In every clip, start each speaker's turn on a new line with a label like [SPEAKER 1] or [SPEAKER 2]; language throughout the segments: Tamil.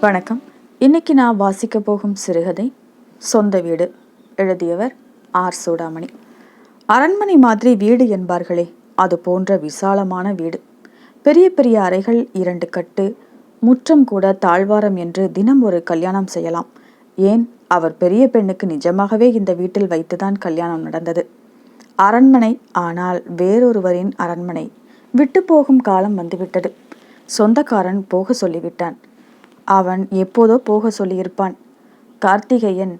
[SPEAKER 1] வணக்கம். இன்னைக்கு நான் வாசிக்க போகும் சிறுகதை சொந்த வீடு எழுதியவர் ஆர். சூடாமணி. அரண்மனை மாதிரி வீடு என்பார்களே அது போன்ற விசாலமான வீடு. பெரிய பெரிய அறைகள் இரண்டு கட்டு முற்றம் கூட தாழ்வாரம் என்று தினம் ஒரு கல்யாணம் செய்யலாம். ஏன்? அவர் பெரிய பெண்ணுக்கு நிஜமாகவே இந்த வீட்டில் வைத்துதான் கல்யாணம் நடந்தது. அரண்மனை ஆனால் வேறொருவரின் அரண்மனை. விட்டு போகும் காலம் வந்துவிட்டது. சொந்தக்காரன் போக சொல்லிவிட்டான். அவன் எப்போதோ போக சொல்லியிருப்பான். கார்த்திகேயன்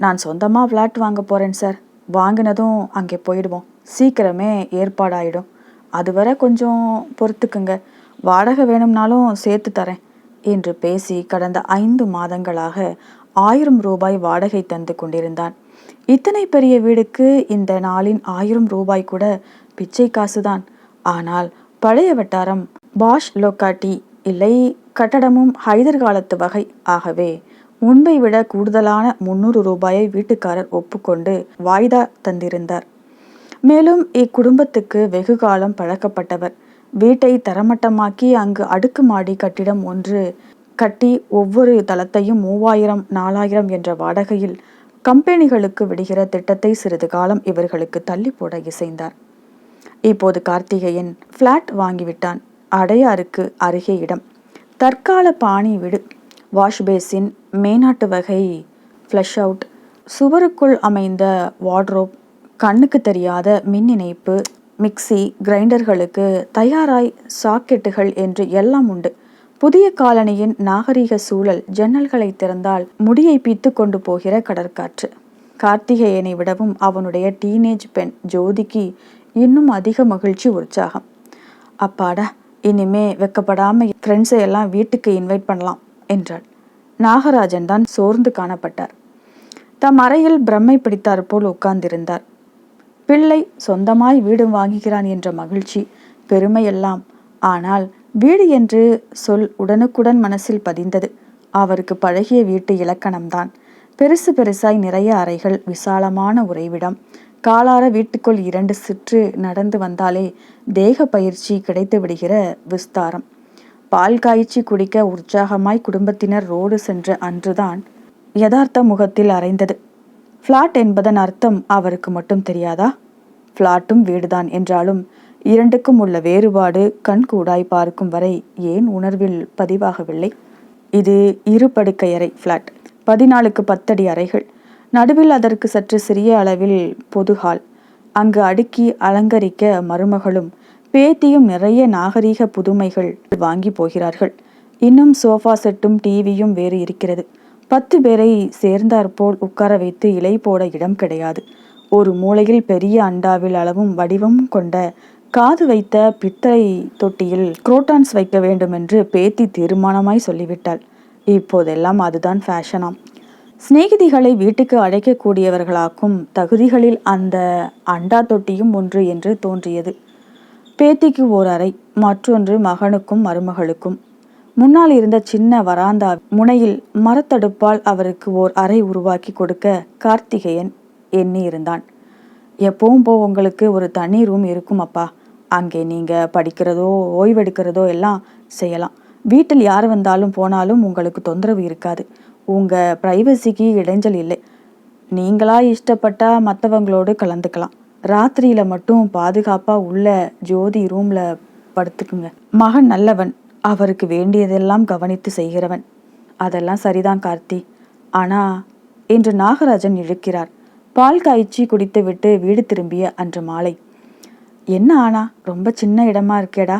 [SPEAKER 1] நான் சொந்தமாக ஃப்ளாட் வாங்க போகிறேன் சார் வாங்கினதும் அங்கே போயிடுவோம். சீக்கிரமே ஏற்பாடாயிடும். அதுவரை கொஞ்சம் பொறுத்துக்குங்க. வாடகை வேணும்னாலும் சேர்த்து தரேன் என்று பேசி கடந்த ஐந்து மாதங்களாக ஆயிரம் ரூபாய் வாடகை தந்து கொண்டிருந்தான். இத்தனை பெரிய வீடுக்கு இந்த நாளின் ஆயிரம் ரூபாய் கூட பிச்சை காசுதான். ஆனால் பழைய வட்டாரம் பாஷ் லொக்காட்டி இல்லை கட்டடமும் ஹைதர் காலத்து வகை ஆகவே. முன்பை விட கூடுதலான முன்னூறு ரூபாயை வீட்டுக்காரர் ஒப்புக்கொண்டு வாய்தா தந்திருந்தார். மேலும் இக்குடும்பத்துக்கு வெகு காலம் பழக்கப்பட்டவர். வீட்டை தரமட்டமாக்கி அங்கு அடுக்குமாடி கட்டிடம் ஒன்று கட்டி ஒவ்வொரு தளத்தையும் மூவாயிரம் நாலாயிரம் என்ற வாடகையில் கம்பெனிகளுக்கு விடுகிற திட்டத்தை சிறிது காலம் இவர்களுக்கு தள்ளி போட இசைந்தார். இப்போது கார்த்திகேயன் ஃப்ளாட் வாங்கிவிட்டான். அடையாருக்கு அருகே இடம். தற்கால பாணி விடு. வாஷ் பேசின் மேனாட்டு வகை ஃப்ளஷ் அவுட் சுவருக்குள் அமைந்த வார்ட்ரோப் கண்ணுக்கு தெரியாத மின் இணைப்பு. மிக்சி கிரைண்டர்களுக்கு தயாராய் சாக்கெட்டுகள் என்று எல்லாம் உண்டு. புதிய காலனியின் நாகரிக சூழல் ஜன்னல்களை திறந்தால் முடியை பீத்து கொண்டு போகிற கடற்காற்று. கார்த்திகேயனை விடவும் அவனுடைய டீனேஜ் பெண் ஜோதிக்கு இன்னும் அதிக மகிழ்ச்சி உற்சாகம். அப்பாடா இனிமே வெக்கப்படாம ஃப்ரெண்ட்ஸை எல்லாம் வீட்டுக்கு இன்வைட் பண்ணலாம் என்றாள். நாகராஜன் தான் சோர்ந்து காணப்பட்டார். தம் அறையில் பிரம்மை பிடித்தார் போல் உட்கார்ந்திருந்தார். பிள்ளை சொந்தமாய் வீடு வாங்குகிறான் என்ற மகிழ்ச்சி பெருமையெல்லாம். ஆனால் வீடு என்று சொல் உடனுக்குடன் மனசில் பதிந்தது. அவருக்கு பழகிய வீட்டு இலக்கணம்தான். பெருசு பெருசாய் நிறைய அறைகள் விசாலமான உறைவிடம். காலார வீட்டுக்குள் இரண்டு சுற்று நடந்து வந்தாலே தேக பயிற்சி கிடைத்து விடுகிற விஸ்தாரம். பால் காய்ச்சி குடிக்க உற்சாகமாய் குடும்பத்தினர் ரோடு சென்ற அன்றுதான் யதார்த்த முகத்தில் அறைந்தது. ஃப்ளாட் என்பதன் அர்த்தம் அவருக்கு மட்டும் தெரியாதா? ஃப்ளாட்டும் வீடுதான் என்றாலும் இரண்டுக்கும் உள்ள வேறுபாடு கண்கூடாய் பார்க்கும் வரை ஏன் உணர்வில் பதிவாகவில்லை? இது இரு படுக்கையறை ஃப்ளாட். பதினாலுக்கு பத்தடி அறைகள். நடுவில் அதற்கு சற்று சிறிய அளவில் பொது ஹால் அங்கு அடுக்கி அலங்கரிக்க மருமகளும் பேத்தியும் நிறைய நாகரீக புதுமைகள் வாங்கி போகிறார்கள். இன்னும் சோஃபா செட்டும் டிவியும் வேறு இருக்கிறது. பத்து பேரை சேர்ந்தாற்போல் உட்கார வைத்து இலை போட இடம் கிடையாது. ஒரு மூலையில் பெரிய அண்டாவில் அளவும் வடிவமும் கொண்ட காது வைத்த பித்தளை தொட்டியில் குரோட்டான்ஸ் வைக்க வேண்டும் என்று பேத்தி தீர்மானமாய் சொல்லிவிட்டாள். இப்போதெல்லாம் அதுதான் ஃபேஷனாம். சிநேகிதிகளை வீட்டுக்கு அழைக்கக்கூடியவர்களாக்கும் தகுதிகளில் அந்த அண்டா தொட்டியும் ஒன்று என்று தோன்றியது. பேத்திக்கு ஓர் அறை மற்றொன்று மகனுக்கும் மருமகளுக்கும். முன்னால் இருந்த சின்ன வராந்தா முனையில் மரத்தடுப்பால் அவருக்கு ஓர் அறை உருவாக்கி கொடுக்க கார்த்திகேயன் எண்ணி இருந்தான் எப்பவும் போ உங்களுக்கு ஒரு தனி ரூம் இருக்கும் அப்பா. அங்கே நீங்கள் படிக்கிறதோ ஓய்வெடுக்கிறதோ எல்லாம் செய்யலாம். வீட்டில் யார் வந்தாலும் போனாலும் உங்களுக்கு தொந்தரவு இருக்காது. உங்கள் ப்ரைவசிக்கு இடைஞ்சல் இல்லை. நீங்களாக இஷ்டப்பட்டால் மற்றவங்களோடு கலந்துக்கலாம். ராத்திரியில் மட்டும் பாதுகாப்பாக உள்ள ஜோதி ரூமில் படுத்துக்குங்க. மகன் நல்லவன் அவருக்கு வேண்டியதெல்லாம் கவனித்து செய்கிறவன். அதெல்லாம் சரிதான் கார்த்தி. ஆனால் என்று நாகராஜன் இழுக்கிறார். பால் காய்ச்சி குடித்துவிட்டு வீடு திரும்பிய அன்று மாலை. என்ன ஆனா ரொம்ப சின்ன இடமா இருக்கேடா?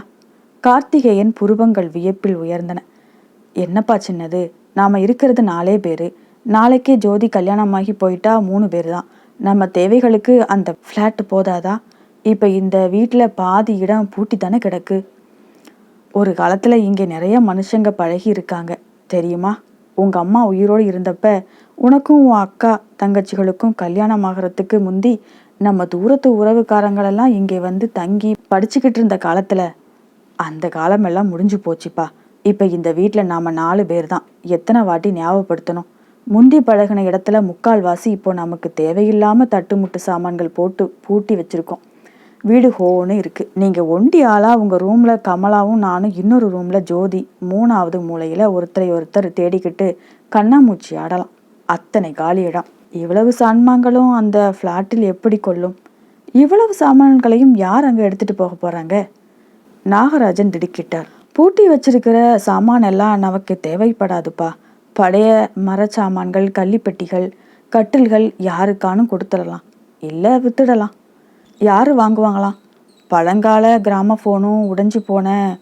[SPEAKER 1] கார்த்திகேயன் புருவங்கள் வியப்பில் உயர்ந்தன. என்னப்பா சின்னது? நாம் இருக்கிறது நாலே பேர். நாளைக்கே ஜோதி கல்யாணமாகி போயிட்டா மூணு பேர் தான் நம்ம தேவைகளுக்கு அந்த ஃப்ளாட் போதாதா? இப்போ இந்த வீட்டில் பாதி இடம் பூட்டி தானே கிடக்கு. ஒரு காலத்தில் இங்கே நிறைய மனுஷங்க பழகி இருக்காங்க. தெரியுமா? உங்கள் அம்மா உயிரோடு இருந்தப்ப உனக்கும் உன் அக்கா தங்கச்சிகளுக்கும் கல்யாணம் ஆகிறதுக்கு முந்தி நம்ம தூரத்து உறவுக்காரங்களெல்லாம் இங்கே வந்து தங்கி படிச்சுக்கிட்டு இருந்த காலத்தில். அந்த காலமெல்லாம் முடிஞ்சு போச்சுப்பா. இப்போ இந்த வீட்டில் நாம் நாலு பேர் தான் எத்தனை வாட்டி ஞாபகப்படுத்தணும்? முந்தி பழகின இடத்துல முக்கால் வாசி இப்போ நமக்கு தேவையில்லாமல் தட்டுமுட்டு சாமான்கள் போட்டு பூட்டி வச்சுருக்கோம். வீடு ஹோன்னு இருக்குது நீங்கள் ஒண்டி ஆளாக உங்கள் ரூமில் கமலாவும் நானும் இன்னொரு ரூமில் ஜோதி மூணாவது மூலையில் ஒருத்தரை ஒருத்தர் தேடிக்கிட்டு கண்ணாமூச்சி ஆடலாம். அத்தனை காலி இடம். இவ்வளவு சாமான்களும் அந்த ஃப்ளாட்டில் எப்படி கொள்ளும் இவ்வளவு சாமான்களையும் யார் அங்கே எடுத்துகிட்டு போக போகிறாங்க நாகராஜன் திடுக்கிட்டார். பூட்டி வச்சிருக்கிற சாமான் எல்லாம் நமக்கு தேவைப்படாதுப்பா. பழைய மரச்சாமான்கள் கள்ளிப்பெட்டிகள் கட்டில்கள் யாருக்கானும் கொடுத்துடலாம். இல்லை வித்துடலாம். யார் வாங்குவாங்களாம்? பழங்கால கிராமஃபோனும் உடைஞ்சு போன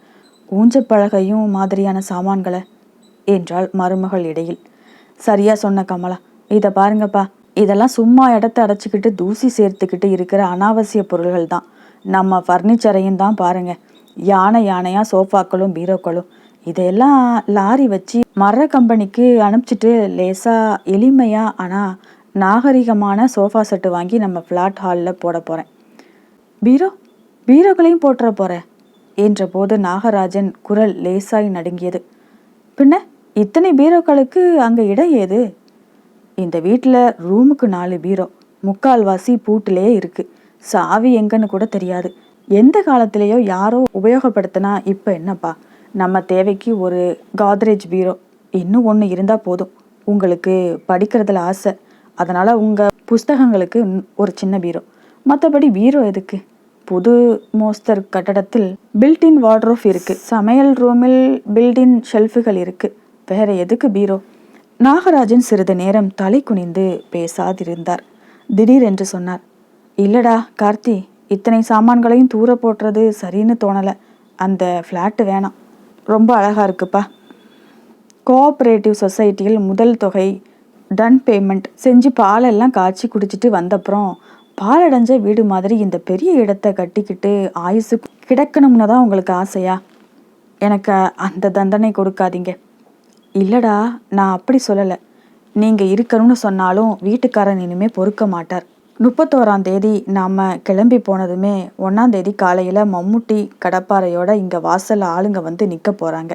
[SPEAKER 1] ஊஞ்சப்பழகையும் மாதிரியான சாமான்களை. என்றாள் மருமகள் இடையில். சரியா சொன்ன கமலா. இதை பாருங்கப்பா. இதெல்லாம் சும்மா இடத்த அடைச்சிக்கிட்டு தூசி சேர்த்துக்கிட்டு இருக்கிற அனாவசிய பொருள்கள் தான். நம்ம ஃபர்னிச்சரையும் தான் பாருங்கள் யானை யானையாக சோஃபாக்களும் பீரோக்களும். இதையெல்லாம் லாரி வச்சு மர கம்பெனிக்கு அனுப்பிச்சிட்டு லேசாக எளிமையாக ஆனால் நாகரிகமான சோஃபா செட்டு வாங்கி நம்ம ஃப்ளாட் ஹாலில் போட போகிறேன் பீரோ பீரோக்களையும் போட்டுற போகிறேன் என்றபோது நாகராஜன் குரல் லேசாய் நடுங்கியது. பின்ன இத்தனை பீரோக்களுக்கு அங்கே இடம் ஏது? இந்த வீட்டில் ரூமுக்கு நாலு பீரோ முக்கால்வாசி பூட்டிலே இருக்குது சாவி எங்கன்னு கூட தெரியாது. எந்த காலத்திலேயோ யாரோ உபயோகப்படுத்தினா இப்போ என்னப்பா? நம்ம தேவைக்கு ஒரு காத்ரேஜ் பீரோ இன்னும் ஒன்று இருந்தால் போதும். உங்களுக்கு படிக்கிறதுல ஆசை. அதனால் உங்கள் புஸ்தகங்களுக்கு ஒரு சின்ன பீரோ மற்றபடி பீரோ எதுக்கு? புது மோஸ்தர் கட்டடத்தில் பில்டின் வார்ட்ரோஃப் இருக்கு. சமையல் ரூமில் பில்டின் ஷெல்ஃபுகள் இருக்கு. வேற எதுக்கு பீரோ நாகராஜன் சிறிது நேரம் தலை குனிந்து பேசாதிருந்தார். திடீரென்று சொன்னார் இல்லடா கார்த்தி இத்தனை சாமான்களையும் தூர போட்டுறது சரின்னு தோணலை. அந்த ஃப்ளாட்டு வேணாம். ரொம்ப அழகாக இருக்குப்பா. கோஆப்ரேட்டிவ் சொசைட்டியில் முதல் தொகை டன் பேமெண்ட் செஞ்சு பாலெல்லாம் காய்ச்சி குடிச்சிட்டு வந்தப்புறம் பாலடைஞ்ச வீடு மாதிரி இந்த பெரிய இடத்த கட்டிக்கிட்டு ஆயுசு கிடக்கணும்னு தான் உங்களுக்கு ஆசையா? எனக்கு அந்த தண்டனை கொடுக்காதீங்க. இல்லடா நான் அப்படி சொல்லலை. நீங்கள் இருக்கணும்னு சொன்னாலும் வீட்டுக்காரன் இனிமே பொறுக்க மாட்டார். முப்பத்தோராம் தேதி நாம் கிளம்பி போனதுமே ஒன்றாந்தேதி காலையில் மம்முட்டி கடப்பாறையோட இங்கே வாசலில் ஆளுங்க வந்து நிற்க போகிறாங்க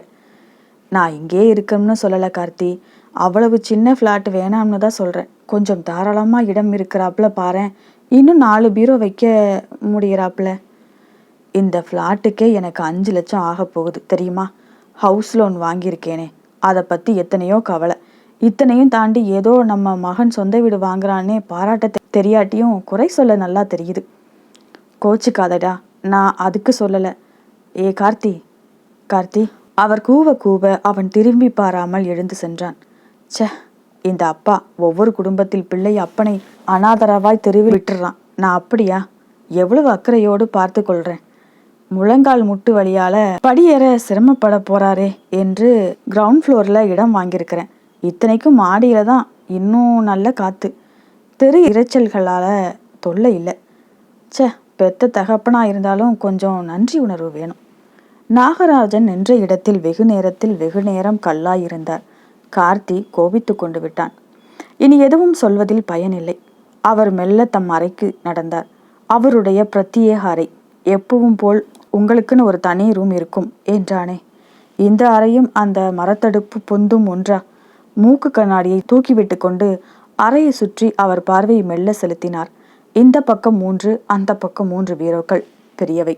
[SPEAKER 1] நான் இங்கே இருக்கணும்னு சொல்லலை கார்த்தி. அவ்வளவு சின்ன ஃப்ளாட் வேணாம்னு தான் சொல்கிறேன் கொஞ்சம் தாராளமாக இடம் இருக்கிறாப்புல பாரு இன்னும் நாலு பீரோ வைக்க முடிகிறாப்புல இந்த ஃப்ளாட்டுக்கே எனக்கு அஞ்சு லட்சம் ஆக போகுது தெரியுமா? ஹவுஸ் லோன் வாங்கியிருக்கேனே. அதை பற்றி எத்தனையோ கவலை. இத்தனையும் தாண்டி ஏதோ நம்ம மகன் சொந்த வீடு வாங்குறானே பாராட்ட தெரியாட்டியும் குறை சொல்ல நல்லா தெரியுது. கோச்சுக்காதடா நான் அதுக்கு சொல்லலை. ஏ கார்த்தி கார்த்தி. அவர் கூவ கூவ அவன் திரும்பி பாராமல் எழுந்து சென்றான். ச்சே இந்த அப்பா ஒவ்வொரு குடும்பத்தில் பிள்ளை அப்பனை அனாதரவாய் தெருவில் விட்டுறான். நான் அப்படியா? எவ்வளவு அக்கறையோடு பார்த்து கொள்றேன். முழங்கால் முட்டு வழியால படியேற சிரமப்பட போறாரே என்று கிரவுண்ட் ஃப்ளோர்ல இடம் வாங்கியிருக்கிறேன். இத்தனைக்கும் மாடியில தான் இன்னும் நல்ல காத்து. தெரு இரைச்சல்களால் தொல்லை இல்லை. சே பெத்த தகப்பனாக இருந்தாலும் கொஞ்சம் நன்றி உணர்வு வேணும். நாகராஜன் நின்ற இடத்தில் வெகு நேரத்தில் வெகு நேரம் கல்லாயிருந்தார் கார்த்தி கோபித்து கொண்டு விட்டான். இனி எதுவும் சொல்வதில் பயனில்லை அவர் மெல்ல தம் அறைக்கு நடந்தார். அவருடைய பிரத்யேக அறை எப்பவும் போல் உங்களுக்குன்னு ஒரு தனி ரூம் இருக்கும் என்றானே. இந்த அறையும் அந்த மரத்தடுப்பு பொந்தும் ஒன்றா? மூக்கு கண்ணாடியை தூக்கிவிட்டு கொண்டு அறையை சுற்றி அவர் பார்வையை மெல்ல செலுத்தினார். இந்த பக்கம் மூன்று அந்த பக்கம் மூன்று பீரோக்கள் பெரியவை.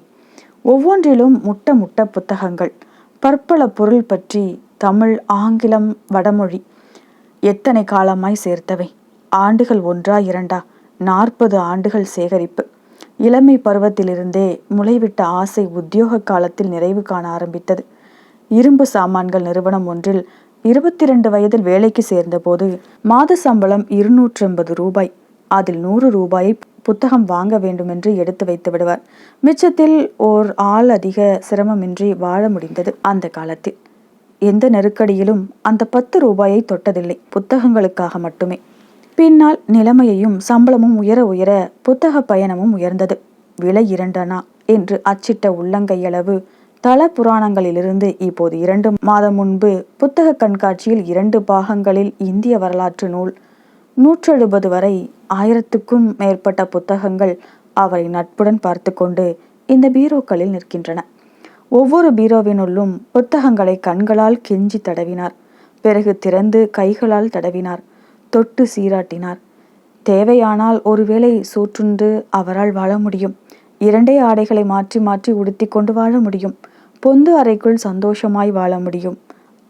[SPEAKER 1] ஒவ்வொன்றிலும் முட்ட முட்ட புத்தகங்கள். பற்பல பொருள் பற்றி தமிழ் ஆங்கிலம் வடமொழி எத்தனை காலமாய் சேர்த்தவை? ஆண்டுகள் ஒன்றா இரண்டா? நாற்பது ஆண்டுகள் சேகரிப்பு. இளமை பருவத்திலிருந்தே முளைவிட்ட ஆசை உத்தியோக காலத்தில் நிறைவு காண ஆரம்பித்தது. இரும்பு சாமான்கள் நிறுவனம் ஒன்றில் இருபத்தி இரண்டு வயதில் வேலைக்கு சேர்ந்தபோது மாத சம்பளம் இருநூற்றி ஐம்பது ரூபாய். அதில் நூறு ரூபாயை புத்தகம் வாங்க வேண்டுமென்று எடுத்து வைத்து விடுவார். மிச்சத்தில் ஓர் ஆள் அதிக சிரமமின்றி வாழ முடிந்தது அந்த காலத்தில். எந்த நெருக்கடியிலும் அந்த பத்து ரூபாயை தொட்டதில்லை புத்தகங்களுக்காக மட்டுமே. பின்னால் நிலைமையையும் சம்பளமும் உயர உயர புத்தக பயணமும் உயர்ந்தது. விலை இரண்டனா? என்று அச்சிட்ட உள்ளங்கையளவு தல புராணங்களிலிருந்து இப்போது இரண்டு மாதம் முன்பு புத்தக கண்காட்சியில் இரண்டு பாகங்களில் இந்திய வரலாற்று நூல் நூற்றெழுபது வரை ஆயிரத்துக்கும் மேற்பட்ட புத்தகங்கள் அவரை நட்புடன் பார்த்து கொண்டு இந்த பீரோக்களில் நிற்கின்றன. ஒவ்வொரு பீரோவினுள்ளும் புத்தகங்களை கண்களால் கெஞ்சி தடவினார். பிறகு திறந்து கைகளால் தடவினார். தொட்டு சீராட்டினார். தேவையானால் ஒருவேளை சூற்றுண்டு அவரால் வாழ முடியும். இரண்டே ஆடைகளை மாற்றி மாற்றி உடுத்தி கொண்டு வாழ முடியும். பொந்து அறைக்குள் சந்தோஷமாய் வாழ முடியும்.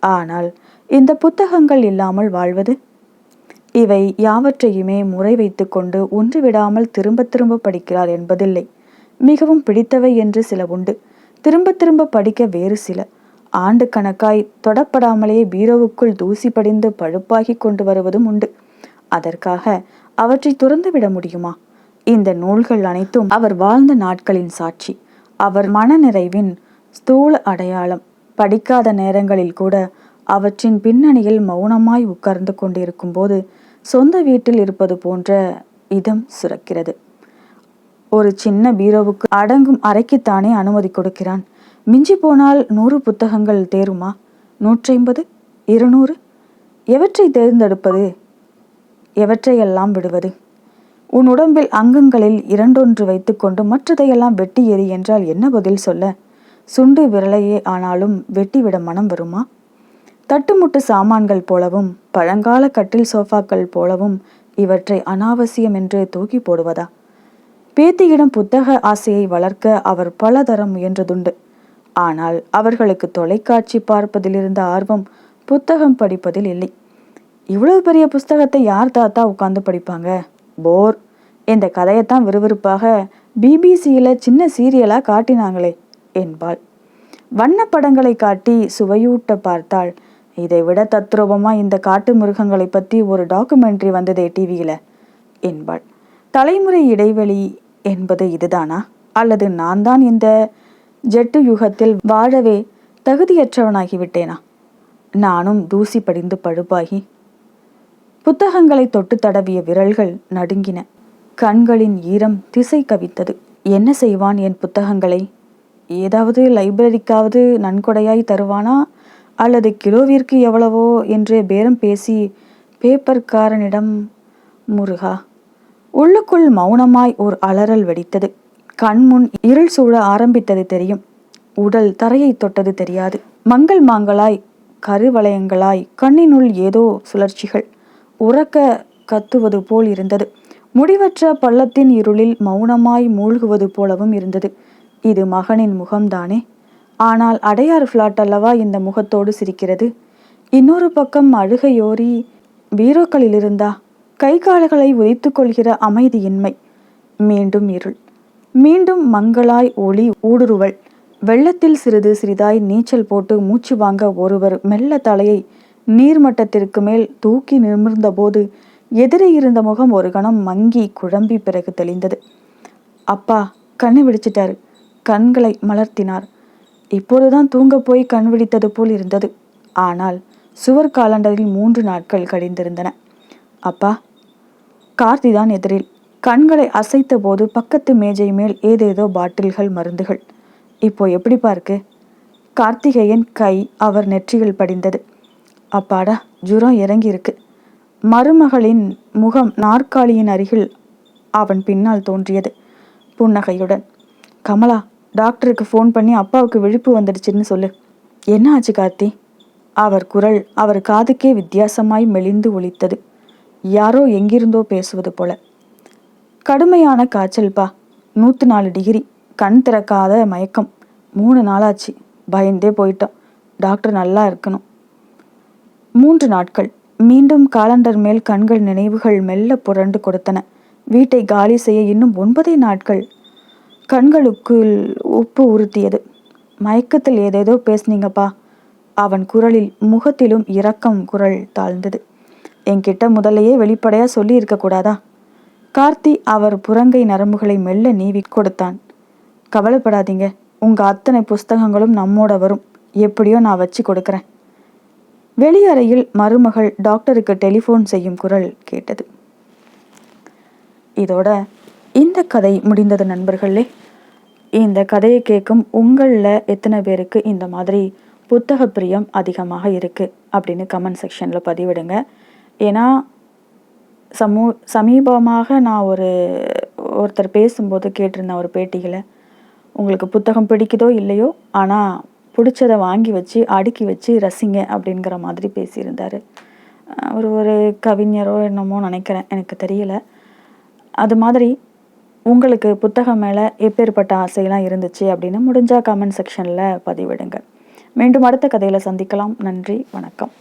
[SPEAKER 1] ஆனால் இந்த புத்தகங்கள் இல்லாமல் வாழ்வது? இவை யாவற்றையுமே முறை வைத்துக்கொண்டு ஒன்று விடாமல் திரும்ப திரும்ப படிக்கிறார் என்பதில்லை. மிகவும் பிடித்தவை என்று சில உண்டு. திரும்ப திரும்ப படிக்க வேறு சில. ஆண்டு கணக்காய் தொடப்படாமலேயே பீரோவுக்குள் தூசி படிந்து பழுப்பாகி கொண்டு வருவதும் உண்டு. அதற்காக அவற்றை துறந்து விட முடியுமா? இந்த நூல்கள் அனைத்தும் அவர் வாழ்ந்த நாட்களின் சாட்சி. அவர் மனநிறைவின் ஸ்தூல அடையாளம். படிக்காத நேரங்களில் கூட அவற்றின் பின்னணியில் மௌனமாய் உட்கார்ந்து கொண்டிருக்கும் போது சொந்த வீட்டில் இருப்பது போன்ற இதம் சுரக்கிறது. ஒரு சின்ன பீரோவுக்கு அடங்கும் அறைக்குத்தானே அனுமதி கொடுக்கிறான். மிஞ்சி போனால் நூறு புத்தகங்கள் தேருமா? நூற்றைம்பது? இருநூறு? எவற்றை தேர்ந்தெடுப்பது? எவற்றையெல்லாம் விடுவது? உன் உடம்பில் அங்கங்களில் இரண்டொன்று வைத்துக்கொண்டு மற்றதையெல்லாம் வெட்டி எறி என்றால் என்ன பதில் சொல்ல? சுண்டு விரலையே ஆனாலும் வெட்டிவிட மனம் வருமா? தட்டுமுட்டு சாமான்கள் போலவும் பழங்கால கட்டில் சோஃபாக்கள் போலவும் இவற்றை அனாவசியம் என்று தூக்கி போடுவதா? பேத்தியிடம் புத்தக ஆசையை வளர்க்க அவர் பலதரம் முயன்றதுண்டு. ஆனால் அவர்களுக்கு தொலைக்காட்சி பார்ப்பதில் இருந்த ஆர்வம் புத்தகம் படிப்பதில் இல்லை. இவ்வளவு பெரிய புஸ்தகத்தை யார் தாத்தா உட்காந்து படிப்பாங்க? போர். இந்த கதையைத்தான் விறுவிறுப்பாக பிபிசியில் சின்ன சீரியலாக காட்டினாங்களே என்பாள். வண்ணப்படங்களை காட்டி சுவையூட்ட பார்த்தாள். இதை விட தத்ரூபமாக இந்த காட்டு மிருகங்களை பற்றி ஒரு டாக்குமெண்ட்ரி வந்ததே டிவியில் என்பாள். தலைமுறை இடைவெளி என்பது இதுதானா? அல்லது நான் தான் இந்த ஜெட்டு யுகத்தில் வாழவே தகுதியற்றவனாகிவிட்டேனா? நானும் தூசி படிந்து பழுப்பாகி புத்தகங்களை தொட்டு தடவிய விரல்கள் நடுங்கின. கண்களின் ஈரம் திசை கவித்தது. என்ன செய்வான் என் புத்தகங்களை? ஏதாவது லைப்ரரிக்காவது நன்கொடையாய் தருவானா? அல்லது கிலோவிற்கு எவ்வளவோ? என்று பேரம் பேசி பேப்பர்காரனிடம் முருகா உள்ளுக்குள் மௌனமாய் ஓர் அலறல் வெடித்தது. கண்முன் இருள் சூழ ஆரம்பித்தது தெரியும். உடல் தரையை தொட்டது தெரியாது. மங்கள் மாங்கலாய் கருவளையங்களாய் கண்ணினுள் ஏதோ சுழற்சிகள். உறக்க கத்துவது போல் இருந்தது. முடிவற்ற பள்ளத்தின் இருளில் மௌனமாய் மூழ்குவது போலவும் இருந்தது. இது மகனின் முகம்தானே? ஆனால் அடையார் ஃப்ளாட் அல்லவா இந்த முகத்தோடு சிரிக்கிறது? இன்னொரு பக்கம் அழுகையோரி பீரோக்களில் இருந்தா கை கால்களை உதைத்து கொள்கிற அமைதியின்மை. மீண்டும் இருள். மீண்டும் மங்களாய் ஒளி ஊடுருவல். வெள்ளத்தில் சிறிது சிறிதாய் நீச்சல் போட்டு மூச்சு வாங்க ஒருவர் மெல்ல தலையை நீர்மட்டத்திற்கு மேல் தூக்கி நிமிர்ந்தபோது எதிரே இருந்த முகம் ஒரு கணம் மங்கி குழம்பி பிறகு தெளிந்தது. அப்பா கண்ணை விழிச்சிட்டாரு கண்களை மலர்த்தினார். இப்போதுதான் தூங்க போய் கண் விழித்தது போல் இருந்தது. ஆனால் சுவர் காலண்டரில் மூன்று நாட்கள் கழிந்திருந்தன. அப்பா கார்த்தி தான் எதிரில். கண்களை அசைத்த போது பக்கத்து மேஜை மேல் ஏதேதோ பாட்டில்கள் மருந்துகள். இப்போ எப்படி பார்க்கு? கார்த்திகேயன் கை அவர் நெற்றியில் படிந்தது. அப்பாடா ஜுரம் இறங்கியிருக்கு. மருமகளின் முகம் நாற்காலியின் அருகில் அவன் பின்னால் தோன்றியது. புன்னகையுடன் கமலா டாக்டருக்கு ஃபோன் பண்ணி அப்பாவுக்கு விழிப்பு வந்துடுச்சுன்னு சொல்லு. என்ன ஆச்சு கார்த்தி? அவர் குரல் அவர் காதுக்கே வித்தியாசமாய் மெலிந்து ஒலித்தது. யாரோ எங்கிருந்தோ பேசுவது போல. கடுமையான காய்ச்சல்பா நூற்று நாலு டிகிரி. கண் திறக்காத மயக்கம். மூணு நாளாச்சு. பயந்தே போயிட்டோம். டாக்டர் நல்லா இருக்கணும். மூன்று நாட்கள். மீண்டும் காலண்டர் மேல் கண்கள் நினைவுகள் மெல்ல புரண்டு கொடுத்தன. வீட்டை காலி செய்ய இன்னும் ஒன்பதே நாட்கள். கண்களுக்குள் உப்பு உறுத்தியது. மயக்கத்தில் ஏதேதோ பேசுனீங்கப்பா. அவன் குரலில் முகத்திலும் இரக்கம் குரல் தாழ்ந்தது. என்கிட்ட முதலையே வெளிப்படையா சொல்லி இருக்கக்கூடாதா கார்த்தி அவர் புறங்கை நரம்புகளை மெல்ல நீவி கொடுத்தான். கவலைப்படாதீங்க. உங்க அத்தனை புஸ்தகங்களும் நம்மோட வரும். எப்படியோ நான் வச்சு கொடுக்குறேன். வெளியறையில் மருமகள் டாக்டருக்கு டெலிஃபோன் செய்யும் குரல் கேட்டது. இதோட இந்த கதை முடிந்தது நண்பர்களே. இந்த கதையை கேட்கும் உங்களில் எத்தனை பேருக்கு இந்த மாதிரி புத்தக பிரியம் அதிகமாக இருக்குது அப்படின்னு கமெண்ட் செக்ஷனில் பதிவிடுங்க. ஏன்னா சமூ சமீபமாக நான் ஒரு ஒருத்தர் பேசும்போது கேட்டிருந்தேன் ஒரு பேட்டிகளை உங்களுக்கு புத்தகம் பிடிக்குதோ இல்லையோ ஆனால் பிடிச்சதை வாங்கி வச்சு அடுக்கி வச்சு ரசிங்க அப்படிங்கிற மாதிரி பேசியிருந்தார். அவர் ஒரு கவிஞரோ என்னமோ நினைக்கிறேன் எனக்கு தெரியல. அது மாதிரி உங்களுக்கு புத்தகம் மேலே எப்பேற்பட்ட ஆசையெல்லாம் இருந்துச்சு அப்படின்னு முடிஞ்சால் கமெண்ட் செக்ஷனில் பதிவிடுங்க. மீண்டும் அடுத்த கதையில் சந்திக்கலாம். நன்றி வணக்கம்.